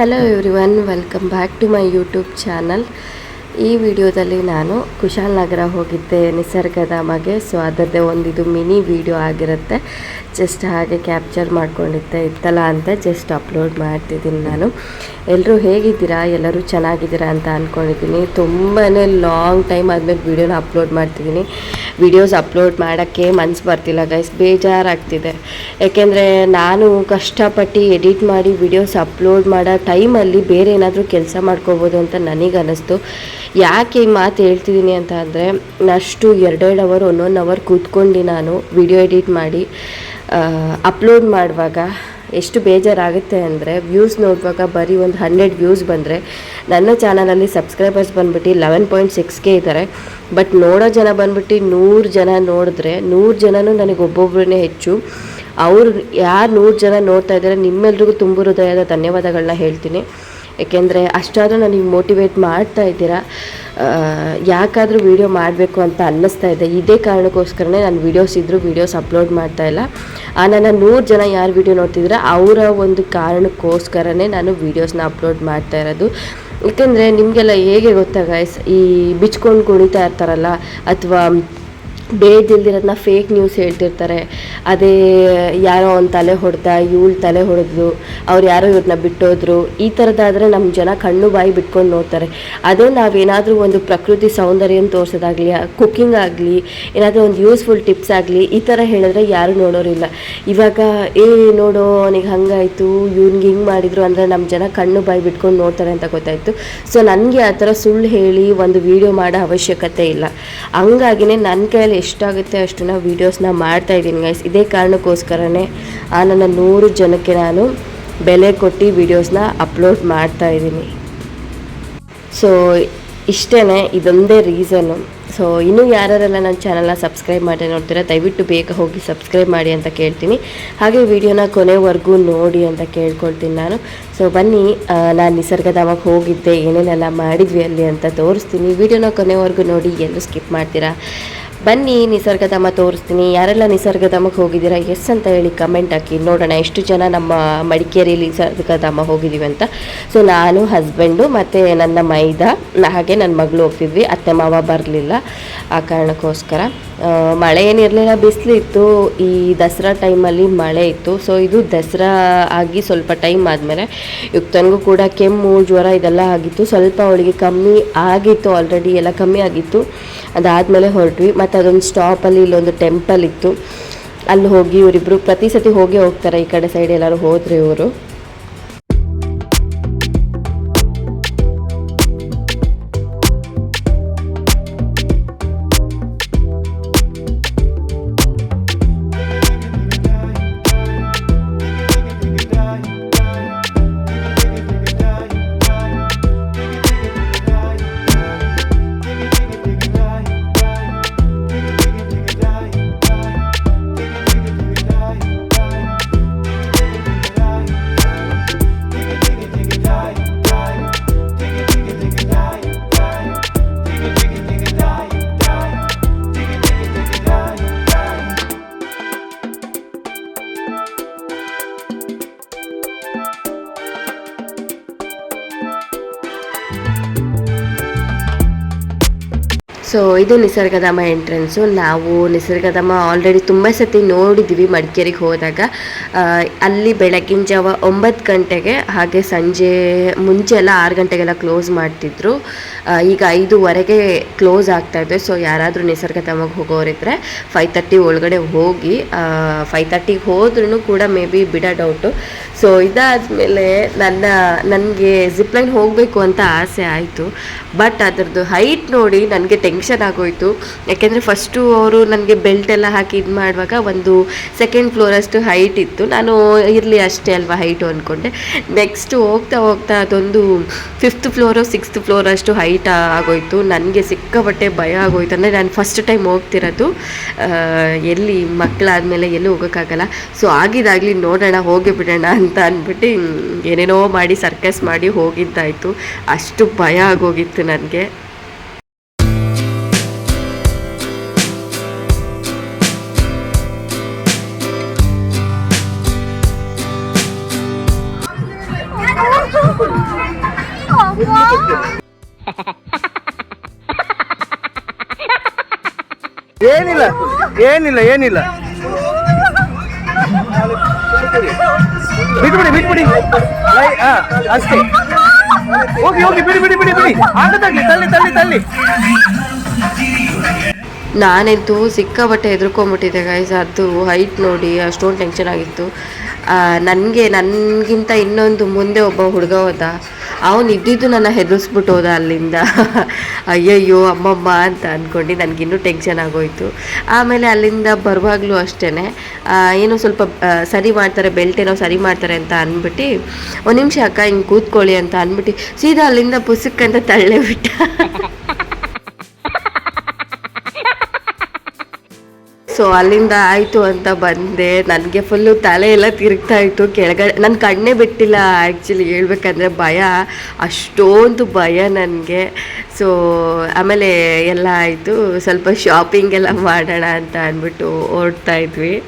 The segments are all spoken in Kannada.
Hello everyone welcome back to my YouTube channel ಈ ವಿಡಿಯೋದಲ್ಲಿ ನಾನು ಕುಶಾಲನಗರ ಹೋಗಿದ್ದೆ ನಿಸರ್ಗಧಾಮಗೆ ಸೊ ಅದರದ್ದೇ ಒಂದಿದು ಮಿನಿ ವಿಡಿಯೋ ಆಗಿರುತ್ತೆ. ಜಸ್ಟ್ ಹಾಗೆ ಕ್ಯಾಪ್ಚರ್ ಮಾಡ್ಕೊಂಡಿದ್ದೆ, ಇತ್ತಲ್ಲ ಅಂತ ಜಸ್ಟ್ ಅಪ್ಲೋಡ್ ಮಾಡ್ತಿದ್ದೀನಿ ನಾನು. ಎಲ್ಲರೂ ಹೇಗಿದ್ದೀರಾ? ಎಲ್ಲರೂ ಚೆನ್ನಾಗಿದ್ದೀರಾ ಅಂತ ಅಂದ್ಕೊಂಡಿದ್ದೀನಿ ತುಂಬಾ ಲಾಂಗ್ ಟೈಮ್ ಆದಮೇಲೆ ವೀಡಿಯೋನ ಅಪ್ಲೋಡ್ ಮಾಡ್ತಿದ್ದೀನಿ. ವೀಡಿಯೋಸ್ ಅಪ್ಲೋಡ್ ಮಾಡೋಕ್ಕೆ ಮನ್ಸು ಬರ್ತಿಲ್ಲ ಗೈಸ್ ಬೇಜಾರಾಗ್ತಿದೆ. ಯಾಕೆಂದರೆ ನಾನು ಕಷ್ಟಪಟ್ಟು ಎಡಿಟ್ ಮಾಡಿ ವೀಡಿಯೋಸ್ ಅಪ್ಲೋಡ್ ಮಾಡೋ ಟೈಮಲ್ಲಿ ಬೇರೆ ಏನಾದರೂ ಕೆಲಸ ಮಾಡ್ಕೋಬೋದು ಅಂತ ನನಗೆ ಅನ್ನಿಸ್ತು ಯಾಕೆ ಈ ಮಾತು ಹೇಳ್ತಿದ್ದೀನಿ ಅಂತ ಅಂದರೆ ಅಷ್ಟು ಎರಡೆರಡು ಅವರ್ ಒಂದೊಂದು ಅವರ್ ಕೂತ್ಕೊಂಡು ನಾನು ವಿಡಿಯೋ ಎಡಿಟ್ ಮಾಡಿ ಅಪ್ಲೋಡ್ ಮಾಡುವಾಗ ಎಷ್ಟು ಬೇಜಾರಾಗುತ್ತೆ ಅಂದರೆ ವ್ಯೂಸ್ ನೋಡುವಾಗ ಬರೀ ಒಂದು ಹಂಡ್ರೆಡ್ ವ್ಯೂಸ್ ಬಂದರೆ ನನ್ನ ಚಾನಲಲ್ಲಿ ಸಬ್ಸ್ಕ್ರೈಬರ್ಸ್ ಬಂದ್ಬಿಟ್ಟು ಲೆವೆನ್ ಪಾಯಿಂಟ್ ಸಿಕ್ಸ್ಗೆ ಇದ್ದಾರೆ ಬಟ್ ನೋಡೋ ಜನ ಬಂದ್ಬಿಟ್ಟು ನೂರು ಜನ ನೋಡಿದ್ರೆ ನೂರು ಜನನೂ ನನಗೆ ಒಬ್ಬೊಬ್ಬರೇ ಹೆಚ್ಚು. ಅವರು ಯಾರು ನೂರು ಜನ ನೋಡ್ತಾ ಇದ್ದಾರೆ ನಿಮ್ಮೆಲ್ರಿಗೂ ತುಂಬ ಹೃದಯದ ಧನ್ಯವಾದಗಳನ್ನ ಹೇಳ್ತೀನಿ. ಏಕೆಂದರೆ ಅಷ್ಟಾದರೂ ನನಗೆ ಮೋಟಿವೇಟ್ ಮಾಡ್ತಾ ಇದ್ದೀರಾ ಯಾಕಾದರೂ ವೀಡಿಯೋ ಮಾಡಬೇಕು ಅಂತ ಅನ್ನಿಸ್ತಾ ಇದೆ. ಇದೇ ಕಾರಣಕ್ಕೋಸ್ಕರನೇ ನಾನು ವೀಡಿಯೋಸ್ ಇದ್ದರೂ ವೀಡಿಯೋಸ್ ಅಪ್ಲೋಡ್ ಮಾಡ್ತಾ ಇಲ್ಲ. ಆ, ನನ್ನ ನೂರು ಜನ ಯಾರು ವೀಡಿಯೋ ನೋಡ್ತಿದ್ರೆ ಅವರ ಒಂದು ಕಾರಣಕ್ಕೋಸ್ಕರನೇ ನಾನು ವೀಡಿಯೋಸ್ನ ಅಪ್ಲೋಡ್ ಮಾಡ್ತಾ ಇರೋದು. ಏಕೆಂದರೆ ನಿಮಗೆಲ್ಲ ಹೇಗೆ ಗೊತ್ತಾ ಈ ಬಿಚ್ಕೊಂಡು ಕುಣಿತಾ ಇರ್ತಾರಲ್ಲ, ಅಥವಾ ಬೇದಿಲ್ದಿರೋದನ್ನ ಫೇಕ್ ನ್ಯೂಸ್ ಹೇಳ್ತಿರ್ತಾರೆ. ಅದೇ ಯಾರೋ ಒಂದು ತಲೆ ಹೊಡೆದ, ಇವಳು ತಲೆ ಹೊಡೆದ್ರು ಅವ್ರು ಯಾರೋ ಇವ್ರನ್ನ ಬಿಟ್ಟೋದ್ರು, ಈ ಥರದ್ದಾದರೆ ನಮ್ಮ ಜನ ಕಣ್ಣು ಬಾಯಿ ಬಿಟ್ಕೊಂಡು ನೋಡ್ತಾರೆ. ಅದೇ ನಾವೇನಾದರೂ ಒಂದು ಪ್ರಕೃತಿ ಸೌಂದರ್ಯನ ತೋರಿಸೋದಾಗಲಿ ಕುಕ್ಕಿಂಗ್ ಆಗಲಿ, ಏನಾದರೂ ಒಂದು ಯೂಸ್ಫುಲ್ ಟಿಪ್ಸ್ ಆಗಲಿ, ಈ ಥರ ಹೇಳಿದ್ರೆ ಯಾರೂ ನೋಡೋರಿಲ್ಲ. ಇವಾಗ, ಏ ನೋಡೋ, ಅವನಿಗೆ ಹಂಗಾಯಿತು, ಇವ್ನಿಗೆ ಹಿಂಗೆ ಮಾಡಿದ್ರು ಅಂದರೆ ನಮ್ಮ ಜನ ಕಣ್ಣು ಬಾಯಿ ಬಿಟ್ಕೊಂಡು ನೋಡ್ತಾರೆ ಅಂತ ಗೊತ್ತಾಯಿತು. ಸೊ ನನಗೆ ಆ ಥರ ಸುಳ್ಳು ಹೇಳಿ ಒಂದು ವಿಡಿಯೋ ಮಾಡೋ ಅವಶ್ಯಕತೆ ಇಲ್ಲ. ಹಂಗಾಗಿನೇ ನನ್ನ ಕೈಯಲ್ಲಿ ಎಷ್ಟಾಗುತ್ತೆ ಅಷ್ಟು ನಾವು ವೀಡಿಯೋಸ್ನ ಮಾಡ್ತಾ ಇದ್ದೀನಿ ಗೈಸ್ ಇದೇ ಕಾರಣಕ್ಕೋಸ್ಕರನೇ ಆ ನನ್ನ ನೂರು ಜನಕ್ಕೆ ನಾನು ಬೆಲೆ ಕೊಟ್ಟು ವೀಡಿಯೋಸ್ನ ಅಪ್ಲೋಡ್ ಮಾಡ್ತಾ ಇದ್ದೀನಿ. ಸೊ ಇಷ್ಟೇ ಇದೊಂದೇ ರೀಸನ್ನು ಸೊ ಇನ್ನೂ ಯಾರ್ಯಾರೆಲ್ಲ ನನ್ನ ಚಾನಲ್ನ ಸಬ್ಸ್ಕ್ರೈಬ್ ಮಾಡಿ ನೋಡ್ತೀರಾ, ದಯವಿಟ್ಟು ಬೇಗ ಹೋಗಿ ಸಬ್ಸ್ಕ್ರೈಬ್ ಮಾಡಿ ಅಂತ ಕೇಳ್ತೀನಿ. ಹಾಗೆ ವಿಡಿಯೋನ ಕೊನೆವರೆಗೂ ನೋಡಿ ಅಂತ ಕೇಳ್ಕೊಳ್ತೀನಿ ನಾನು. ಸೊ ಬನ್ನಿ ನಾನು ನಿಸರ್ಗಧಾಮಕ್ಕೆ ಹೋಗಿದ್ದೆ, ಏನೇನೆಲ್ಲ ಮಾಡಿದ್ವಿ ಅಲ್ಲಿ ಅಂತ ತೋರಿಸ್ತೀನಿ. ವಿಡಿಯೋನ ಕೊನೆವರೆಗೂ ನೋಡಿ, ಎಲ್ಲೂ ಸ್ಕಿಪ್ ಮಾಡ್ತೀರಾ? ಬನ್ನಿ, ನಿಸರ್ಗಧಾಮ ತೋರಿಸ್ತೀನಿ. ಯಾರೆಲ್ಲ ನಿಸರ್ಗಧಾಮಕ್ಕೆ ಹೋಗಿದ್ದೀರಾ? ಎಸ್ ಅಂತ ಹೇಳಿ ಕಮೆಂಟ್ ಹಾಕಿ. ನೋಡೋಣ, ಎಷ್ಟು ಜನ ನಮ್ಮ ಮಡಿಕೇರಿಯಲ್ಲಿ ನಿಸರ್ಗಧಾಮ ಹೋಗಿದ್ದೀವಿ ಅಂತ. ಸೊ ನಾನು ಹಸ್ಬೆಂಡು ಮತ್ತು ನನ್ನ ಮೈದ, ಹಾಗೆ ನನ್ನ ಮಗಳು ಹೋಗ್ತಿದ್ವಿ. ಅತ್ತೆ, ಮಾವ ಬರಲಿಲ್ಲ ಆ ಕಾರಣಕ್ಕೋಸ್ಕರ. ಮಳೆ ಏನಿರಲಿಲ್ಲ ಬಿಸಿಲಿತ್ತು ಈ ದಸರಾ ಟೈಮಲ್ಲಿ ಮಳೆ ಇತ್ತು. ಸೊ ಇದು ದಸರಾ ಆಗಿ ಸ್ವಲ್ಪ ಟೈಮ್ ಆದಮೇಲೆ ಯುಕ್ತನಿಗೂ ಕೂಡ ಕೆಮ್ಮು, ಜ್ವರ ಇದೆಲ್ಲ ಆಗಿತ್ತು. ಸ್ವಲ್ಪ ಅವಳಿಗೆ ಕಮ್ಮಿ ಆಗಿತ್ತು ಆಲ್ರೆಡಿ ಎಲ್ಲ ಕಮ್ಮಿ ಆಗಿತ್ತು. ಅದಾದಮೇಲೆ ಹೊರಟ್ವಿ. ಮತ್ತು ಅದೊಂದು ಸ್ಟಾಪಲ್ಲಿ ಇಲ್ಲೊಂದು ಟೆಂಪಲ್ ಇತ್ತು. ಅಲ್ಲಿ ಹೋಗಿ ಇವರಿಬ್ಬರು ಪ್ರತಿ ಸತಿ ಹೋಗಿ ಹೋಗ್ತಾರೆ ಈ ಕಡೆ ಸೈಡ್ ಎಲ್ಲರೂ ಹೋದರೆ ಇವರು. ಸೊ ಇದು ನಿಸರ್ಗಧಾಮ ಎಂಟ್ರೆನ್ಸು ನಾವು ನಿಸರ್ಗಧಾಮ ಆಲ್ರೆಡಿ ತುಂಬ ಸತಿ ನೋಡಿದ್ದೀವಿ ಮಡಿಕೇರಿಗೆ ಹೋದಾಗ. ಅಲ್ಲಿ ಬೆಳಗಿನ ಜಾವ ಒಂಬತ್ತು ಗಂಟೆಗೆ ಹಾಗೆ ಸಂಜೆ ಮುಂಚೆ ಎಲ್ಲ ಆರು ಗಂಟೆಗೆಲ್ಲ ಕ್ಲೋಸ್ ಮಾಡ್ತಿದ್ರು. ಈಗ ಐದೂವರೆಗೆ ಕ್ಲೋಸ್ ಆಗ್ತಾ ಇದೆ. ಸೊ ಯಾರಾದರೂ ನಿಸರ್ಗಧಾಮಕ್ಕೆ ಹೋಗೋರಿದ್ರೆ ಫೈವ್ ತರ್ಟಿ ಒಳಗಡೆ ಹೋಗಿ ಫೈವ್ ತರ್ಟಿಗೆ ಹೋದ್ರೂ ಕೂಡ ಮೇ ಬಿ ಬಿಡ ಡೌಟು ಸೊ ಇದಾದಮೇಲೆ ನನ್ನ, ನನಗೆ ಜಿಪ್ಲೈನ್ ಹೋಗಬೇಕು ಅಂತ ಆಸೆ ಆಯಿತು. ಬಟ್ ಅದರದ್ದು ಹೈಟ್ ನೋಡಿ ನನಗೆ ಟೆನ್ಷನ್ ಆಗೋಯ್ತು ಯಾಕೆಂದರೆ ಫಸ್ಟು ಅವರು ನನಗೆ ಬೆಲ್ಟ್ ಎಲ್ಲ ಹಾಕಿ ಇದು ಮಾಡುವಾಗ ಒಂದು ಸೆಕೆಂಡ್ ಫ್ಲೋರಷ್ಟು ಹೈಟ್ ಇತ್ತು. ನಾನು ಇರಲಿ ಅಷ್ಟೇ ಅಲ್ವಾ ಹೈಟು ಅಂದ್ಕೊಂಡೆ ನೆಕ್ಸ್ಟ್ ಹೋಗ್ತಾ ಹೋಗ್ತಾ ಅದೊಂದು ಫಿಫ್ತ್ ಫ್ಲೋರು ಸಿಕ್ಸ್ತ್ ಫ್ಲೋರ್ ಅಷ್ಟು ಹೈಟ್ ಆಗೋಯ್ತು. ನನಗೆ ಸಿಕ್ಕಾಪಟ್ಟೆ ಭಯ ಆಗೋಯ್ತು. ಅಂದರೆ ನಾನು ಫಸ್ಟ್ ಟೈಮ್ ಹೋಗ್ತಿರೋದು. ಎಲ್ಲಿ ಮಕ್ಕಳಾದಮೇಲೆ ಎಲ್ಲೂ ಹೋಗೋಕ್ಕಾಗಲ್ಲ. ಸೊ ಆಗಿದಾಗಲಿ ನೋಡೋಣ, ಹೋಗಿ ಬಿಡೋಣ ಅಂತ ಅಂದ್ಬಿಟ್ಟು ಏನೇನೋ ಮಾಡಿ ಸರ್ಕಸ್ ಮಾಡಿ ಹೋಗಿದ್ದಾಯಿತು. ಅಷ್ಟು ಭಯ ಆಗೋಗಿತ್ತು ನನಗೆ. ಏನಿಲ್ಲ ಏನಿಲ್ಲ ಏನಿಲ್ಲ. ಬಿಟ್ಬಿಡಿ ಬಿಟ್ಬಿಡಿ. ಅಷ್ಟೇ. ಹೋಗಿ ಹೋಗಿ, ಬಿಡಿ ಬಿಡಿ ಬಿಡಿ ಬಿಡಿ. ಆಗದಾಗ್ಲಿ ತಳ್ಳಿ ತಳ್ಳಿ ತಳ್ಳಿ. ನಾನಂತೂ ಸಿಕ್ಕಾಬಟ್ಟೆ ಹೆದರ್ಕೊಂಬಿಟ್ಟಿದ್ದೆ ಗೈಸ್ ಅದು ಹೈಟ್ ನೋಡಿ ಅಷ್ಟೊಂದು ಟೆನ್ಷನ್ ಆಗಿತ್ತು. ನನಗೆ, ನನಗಿಂತ ಇನ್ನೊಂದು ಮುಂದೆ ಒಬ್ಬ ಹುಡುಗ ಹೋದ. ಅವನು ಇದ್ದಿದ್ದು ನನ್ನ ಹೆದರ್ಸ್ಬಿಟ್ಟು ಹೋದ ಅಲ್ಲಿಂದ. ಅಯ್ಯಯ್ಯೋ, ಅಮ್ಮಮ್ಮ ಅಂತ ಅಂದ್ಕೊಂಡು ನನಗಿನ್ನೂ ಟೆನ್ಷನ್ ಆಗೋಯ್ತು. ಆಮೇಲೆ ಅಲ್ಲಿಂದ ಬರುವಾಗಲೂ ಅಷ್ಟೇ ಏನೋ ಸ್ವಲ್ಪ ಸರಿ ಮಾಡ್ತಾರೆ ಬೆಲ್ಟ್ ಏನೋ ಸರಿ ಮಾಡ್ತಾರೆ ಅಂತ ಅಂದ್ಬಿಟ್ಟು ಒಂದು ನಿಮಿಷ ಅಕ್ಕ, ಹಿಂಗೆ ಕೂತ್ಕೊಳ್ಳಿ ಅಂತ ಅಂದ್ಬಿಟ್ಟು ಸೀದಾ ಅಲ್ಲಿಂದ ಪುಸ್ತಕಂತ ತಳ್ಳೇ ಬಿಟ್ಟ. ಸೊ ಅಲ್ಲಿಂದ ಆಯಿತು ಅಂತ ಬಂದೆ. ನನಗೆ ಫುಲ್ಲು ತಲೆ ಎಲ್ಲ ತಿರುಗ್ತಾ ಇತ್ತು. ಕೆಳಗಡೆ ನನ್ನ ಕಣ್ಣೇ ಬಿಟ್ಟಿಲ್ಲ ಆ್ಯಕ್ಚುಲಿ ಹೇಳ್ಬೇಕಂದ್ರೆ ಭಯ. ಅಷ್ಟೊಂದು ಭಯ ನನಗೆ. ಸೊ ಆಮೇಲೆ ಎಲ್ಲ ಆಯಿತು. ಸ್ವಲ್ಪ ಶಾಪಿಂಗ್ ಎಲ್ಲ ಮಾಡೋಣ ಅಂತ ಅಂದ್ಬಿಟ್ಟು ಓಡ್ತಾ ಇದ್ವಿ.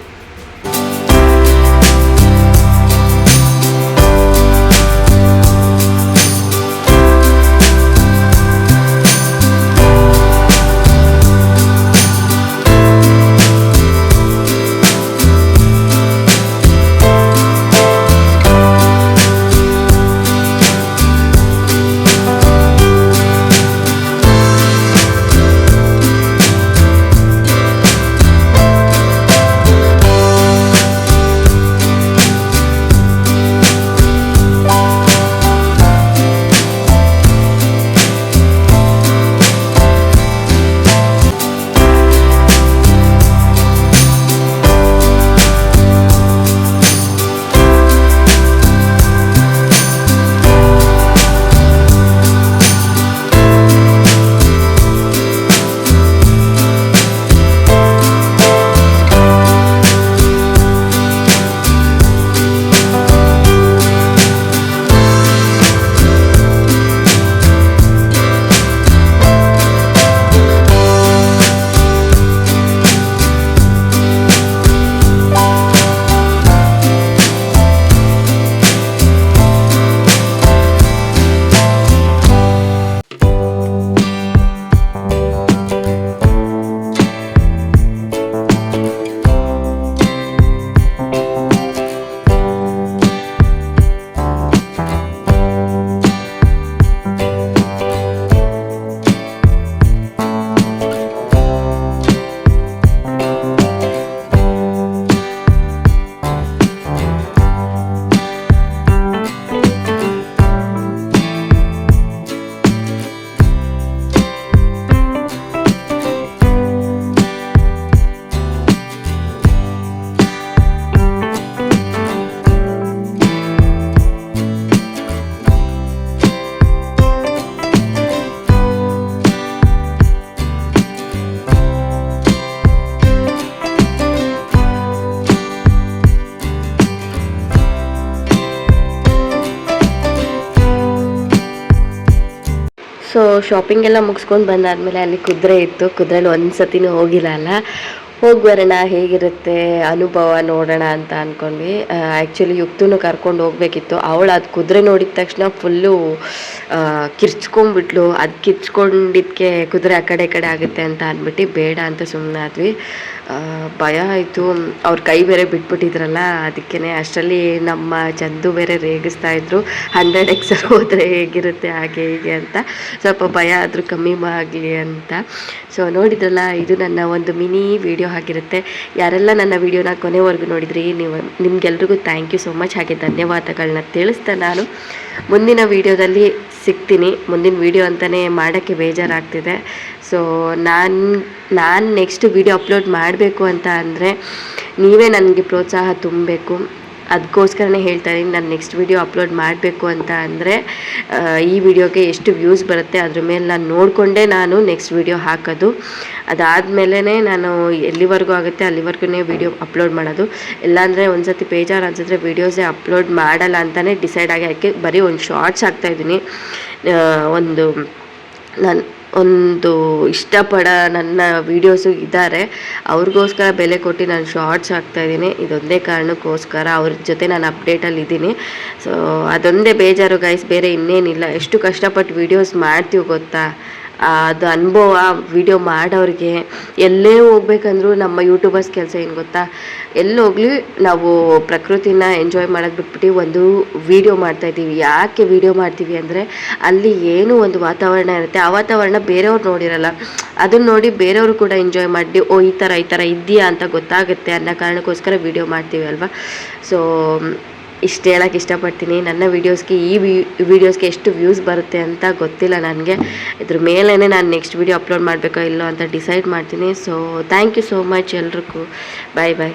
ಸೊ ಶಾಪಿಂಗ್ ಎಲ್ಲ ಮುಗಿಸ್ಕೊಂಡು ಬಂದಾದ್ಮೇಲೆ ಅಲ್ಲಿ ಕುದುರೆ ಇತ್ತು. ಕುದುರೆಲಿ ಒಂದು ಸತಿನೂ ಹೋಗಿಲ್ಲ ಅಲ್ಲ. ಹೋಗಿ ಬರೋಣ ಹೇಗಿರುತ್ತೆ, ಅನುಭವ ನೋಡೋಣ ಅಂತ ಅಂದ್ಕೊಂಡ್ವಿ ಆ್ಯಕ್ಚುಲಿ ಯುಕ್ತೂ ಕರ್ಕೊಂಡು ಹೋಗ್ಬೇಕಿತ್ತು. ಅವಳು ಅದು ಕುದುರೆ ನೋಡಿದ ತಕ್ಷಣ ಫುಲ್ಲು ಕಿರ್ಚ್ಕೊಂಡ್ಬಿಟ್ಲು. ಅದು ಕಿರ್ಚ್ಕೊಂಡಿದ್ದಕ್ಕೆ ಕುದುರೆ ಆ ಕಡೆ ಕಡೆ ಆಗುತ್ತೆ ಅಂತ ಅಂದ್ಬಿಟ್ಟು ಬೇಡ ಅಂತ ಸುಮ್ಮನಾದ್ವಿ ಭಯ ಆಯಿತು. ಅವ್ರ ಕೈ ಬೇರೆ ಬಿಟ್ಬಿಟ್ಟಿದ್ರಲ್ಲ ಅದಕ್ಕೇ ಅಷ್ಟರಲ್ಲಿ ನಮ್ಮ ಚಂದು ಬೇರೆ ರೇಗಿಸ್ತಾ ಇದ್ರು. ಹಂಡ್ರೆಡ್ ಎಕ್ಸರ್ ಹೋದರೆ ಹೇಗಿರುತ್ತೆ, ಹಾಗೆ, ಹೀಗೆ ಅಂತ. ಸ್ವಲ್ಪ ಭಯ ಆದರೂ ಕಮ್ಮಿ ಆಗಲಿ ಅಂತ. ಸೊ ನೋಡಿದ್ರಲ್ಲ, ಇದು ನನ್ನ ಒಂದು ಮಿನಿ ವಿಡಿಯೋ ಆಗಿರುತ್ತೆ ಯಾರೆಲ್ಲ ನನ್ನ ವಿಡಿಯೋನ ಕೊನೆವರೆಗೂ ನೋಡಿದ್ರಿ, ನೀವು, ನಿಮ್ಗೆಲ್ರಿಗೂ ಥ್ಯಾಂಕ್ ಯು ಸೊ ಮಚ್ ಹಾಗೆ ಧನ್ಯವಾದಗಳನ್ನ ತಿಳಿಸ್ತಾ ನಾನು. ಮುಂದಿನ ವಿಡಿಯೋದಲ್ಲಿ ಸಿಗ್ತೀನಿ. ಮುಂದಿನ ವಿಡಿಯೋ ಅಂತಲೇ ಮಾಡೋಕ್ಕೆ ಬೇಜಾರಾಗ್ತಿದೆ. ಸೊ ನಾನು ನಾನು ನೆಕ್ಸ್ಟ್ ವಿಡಿಯೋ ಅಪ್ಲೋಡ್ ಮಾಡಬೇಕು ಅಂತ ಅಂದರೆ ನೀವೇ ನನಗೆ ಪ್ರೋತ್ಸಾಹ ತುಂಬಬೇಕು. ಅದಕ್ಕೋಸ್ಕರನೇ ಹೇಳ್ತಾ ಇದ್ದೀನಿ, ನಾನು ನೆಕ್ಸ್ಟ್ ವಿಡಿಯೋ ಅಪ್ಲೋಡ್ ಮಾಡಬೇಕು ಅಂತ ಅಂದರೆ ಈ ವಿಡಿಯೋಗೆ ಎಷ್ಟು ವ್ಯೂಸ್ ಬರುತ್ತೆ ಅದ್ರ ಮೇಲೆ ನಾನು ನೋಡಿಕೊಂಡೇ ನಾನು ನೆಕ್ಸ್ಟ್ ವಿಡಿಯೋ ಹಾಕೋದು. ಅದಾದಮೇಲೆ ನಾನು ಎಲ್ಲಿವರೆಗೂ ಆಗುತ್ತೆ ಅಲ್ಲಿವರೆಗೂ ವಿಡಿಯೋ ಅಪ್ಲೋಡ್ ಮಾಡೋದು. ಇಲ್ಲಾಂದರೆ ಒಂದು ಸತಿ ಬೇಜಾರು ಅನ್ಸಿದ್ರೆ ವೀಡಿಯೋಸೇ ಅಪ್ಲೋಡ್ ಮಾಡಲ್ಲ ಅಂತಲೇ ಡಿಸೈಡ್ ಆಗಿ ಯಾಕೆ ಬರೀ ಒಂದು ಶಾರ್ಟ್ಸ್ ಹಾಕ್ತಾಯಿದ್ದೀನಿ ಒಂದು, ನಾನು ಒಂದು ಇಷ್ಟಪಡ ನನ್ನ ವೀಡಿಯೋಸು ಇದ್ದಾರೆ. ಅವ್ರಿಗೋಸ್ಕರ ಬೆಲೆ ಕೊಟ್ಟು ನಾನು ಶಾರ್ಟ್ಸ್ ಹಾಕ್ತಾಯಿದ್ದೀನಿ ಇದೊಂದೇ ಕಾರಣಕ್ಕೋಸ್ಕರ ಅವ್ರ ಜೊತೆ ನಾನು ಅಪ್ಡೇಟಲ್ಲಿ ಇದ್ದೀನಿ. ಸೊ ಅದೊಂದೇ ಬೇಜಾರು ಗೈಸ್ ಬೇರೆ ಇನ್ನೇನಿಲ್ಲ. ಎಷ್ಟು ಕಷ್ಟಪಟ್ಟು ವೀಡಿಯೋಸ್ ಮಾಡ್ತೀವಿ ಗೊತ್ತಾ? ಅದು ಅನುಭವ ವಿಡಿಯೋ ಮಾಡೋರಿಗೆ. ಎಲ್ಲೇ ಹೋಗ್ಬೇಕಂದ್ರೂ ನಮ್ಮ ಯೂಟ್ಯೂಬರ್ಸ್ ಕೆಲಸ ಏನು ಗೊತ್ತಾ? ಎಲ್ಲಿ ಹೋಗ್ಲಿ ನಾವು ಪ್ರಕೃತಿನ ಎಂಜಾಯ್ ಮಾಡೋದು ಬಿಟ್ಬಿಟ್ಟು ಒಂದು ವಿಡಿಯೋ ಮಾಡ್ತಾ ಇದ್ದೀವಿ. ಯಾಕೆ ವಿಡಿಯೋ ಮಾಡ್ತೀವಿ ಅಂದರೆ ಅಲ್ಲಿ ಏನು ಒಂದು ವಾತಾವರಣ ಇರುತ್ತೆ. ಆ ವಾತಾವರಣ ಬೇರೆಯವ್ರು ನೋಡಿರಲ್ಲ. ಅದನ್ನ ನೋಡಿ ಬೇರೆಯವರು ಕೂಡ ಎಂಜಾಯ್ ಮಾಡಿ, ಓ, ಈ ಥರ ಈ ಥರ ಇದೆಯಾ ಅಂತ ಗೊತ್ತಾಗುತ್ತೆ ಅನ್ನೋ ಕಾರಣಕ್ಕೋಸ್ಕರ ವಿಡಿಯೋ ಮಾಡ್ತೀವಿ ಅಲ್ವಾ? ಸೊ ಇಷ್ಟು ಹೇಳಕ್ಕೆ ಇಷ್ಟಪಡ್ತೀನಿ. ನನ್ನ ವೀಡಿಯೋಸ್ಗೆ ಈ ವೀಡಿಯೋಸ್ಗೆ ಎಷ್ಟು ವ್ಯೂಸ್ ಬರುತ್ತೆ ಅಂತ ಗೊತ್ತಿಲ್ಲ ನನಗೆ. ಇದ್ರ ಮೇಲೇ ನಾನು ನೆಕ್ಸ್ಟ್ ವೀಡಿಯೋ ಅಪ್ಲೋಡ್ ಮಾಡಬೇಕೋ ಇಲ್ಲೋ ಅಂತ ಡಿಸೈಡ್ ಮಾಡ್ತೀನಿ. So thank you so much ಎಲ್ರಿಗೂ. Bye bye